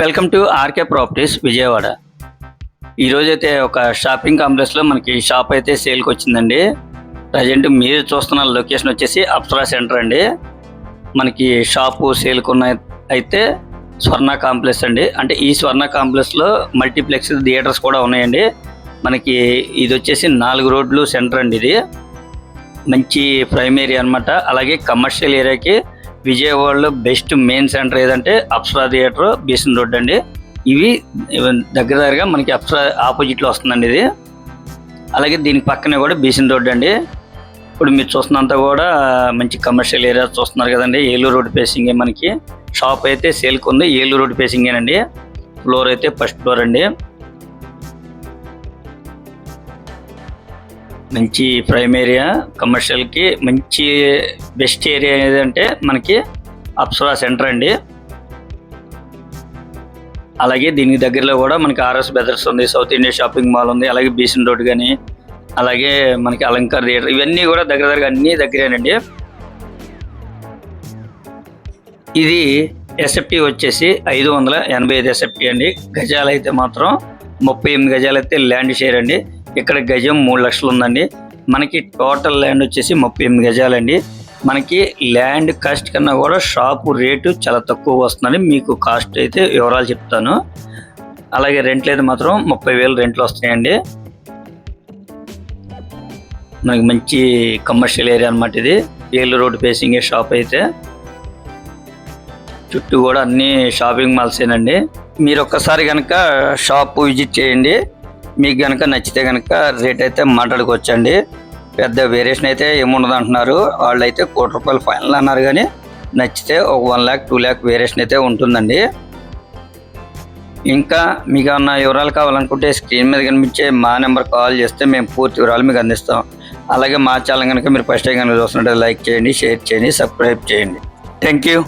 Welcome to RK properties Vijayawada. ఈరోజైతే ఒక shopping కాంప్లెక్స్లో మనకి షాప్ అయితే సేల్కి వచ్చిందండి. ప్రజెంట్ మీరు చూస్తున్న లొకేషన్ వచ్చేసి అప్సరా సెంటర్ అండి. మనకి షాపు సేల్కున్న అయితే స్వర్ణ కాంప్లెక్స్ అండి. అంటే ఈ స్వర్ణ కాంప్లెక్స్లో మల్టీప్లెక్స్ థియేటర్స్ కూడా ఉన్నాయండి. మనకి ఇది వచ్చేసి నాలుగు రోడ్లు సెంటర్ అండి ఇది. మంచి ప్రైమ్ ఏరియా అనమాట అలాగే కమర్షియల్ ఏరియాకి విజయవాడలో బెస్ట్ మెయిన్ సెంటర్ ఏదంటే అప్సరా థియేటర్ బీసన్ రోడ్ అండి. ఇవి దగ్గర దగ్గరగా మనకి అప్సరా ఆపోజిట్లో వస్తుందండి ఇది. అలాగే దీనికి పక్కనే కూడా బీసన్ రోడ్ అండి. ఇప్పుడు మీరు చూస్తున్నంత కూడా మంచి కమర్షియల్ ఏరియా చూస్తున్నారు కదండి. ఏలూరు రోడ్ ఫేసింగే మనకి. షాప్ అయితే సేల్కి ఉంది. ఏలూరు రోడ్ ఫేసింగేనండి ఫ్లోర్ అయితే ఫస్ట్ ఫ్లోర్ అండి. మంచి ప్రైమ్ ఏరియా కమర్షియల్కి మంచి బెస్ట్ ఏరియా ఏదంటే మనకి అప్సరా సెంటర్ అండి. అలాగే దీనికి దగ్గరలో కూడా మనకి ఆర్ఎస్ బెదర్స్ ఉంది సౌత్ ఇండియా షాపింగ్ మాల్ ఉంది అలాగే బీసన్ రోడ్ కానీ అలాగే మనకి అలంకార్ థియేటర్ ఇవన్నీ కూడా దగ్గర దగ్గర అన్నీ దగ్గరేనండి. ఇది ఎస్ఎఫ్టీ వచ్చేసి ఐదు వందల ఎనభై ఐదు ఎస్ఎఫ్టీ అండి. గజాలు అయితే మాత్రం ముప్పై ఎనిమిది గజాలు అయితే ల్యాండ్ షేర్ అండి. ఇక్కడ గజం మూడు లక్షలు ఉందండి మనకి టోటల్ ల్యాండ్ వచ్చేసి ముప్పై ఎనిమిది గజాలండి. మనకి ల్యాండ్ కాస్ట్ కన్నా కూడా షాపు రేటు చాలా తక్కువ వస్తుందని మీకు కాస్ట్ అయితే వివరాలు చెప్తాను. అలాగే రెంట్లు అయితే మాత్రం ముప్పై వేలు రెంట్లు వస్తున్నాయండి మనకి మంచి కమర్షియల్ ఏరియా అనమాట ఇది. ఏళ్ళు రోడ్ ఫేసింగ్ షాప్ అయితే. చుట్టూ కూడా అన్ని షాపింగ్ మాల్సేనండి మీరు ఒక్కసారి కనుక షాప్ విజిట్ చేయండి. మీకు కనుక నచ్చితే కనుక రేట్ అయితే మాట్లాడుకోవచ్చండి. పెద్ద వేరియేషన్ అయితే ఏముండదు అంటున్నారు. వాళ్ళు అయితే కోటి రూపాయలు ఫైనల్ అన్నారు కానీ నచ్చితే ఒక one lakh two lakh variation అయితే ఉంటుందండి. ఇంకా మీకు ఏమన్నా వివరాలు కావాలనుకుంటే స్క్రీన్ మీద కనిపించే మా నెంబర్ కాల్ చేస్తే మేము పూర్తి వివరాలు మీకు అందిస్తాం. అలాగే మా ఛానల్ కనుక మీరు ఫస్ట్ టైం కనుక చూస్తున్నట్టు లైక్ చేయండి షేర్ చేయండి సబ్స్క్రైబ్ చేయండి. Thank you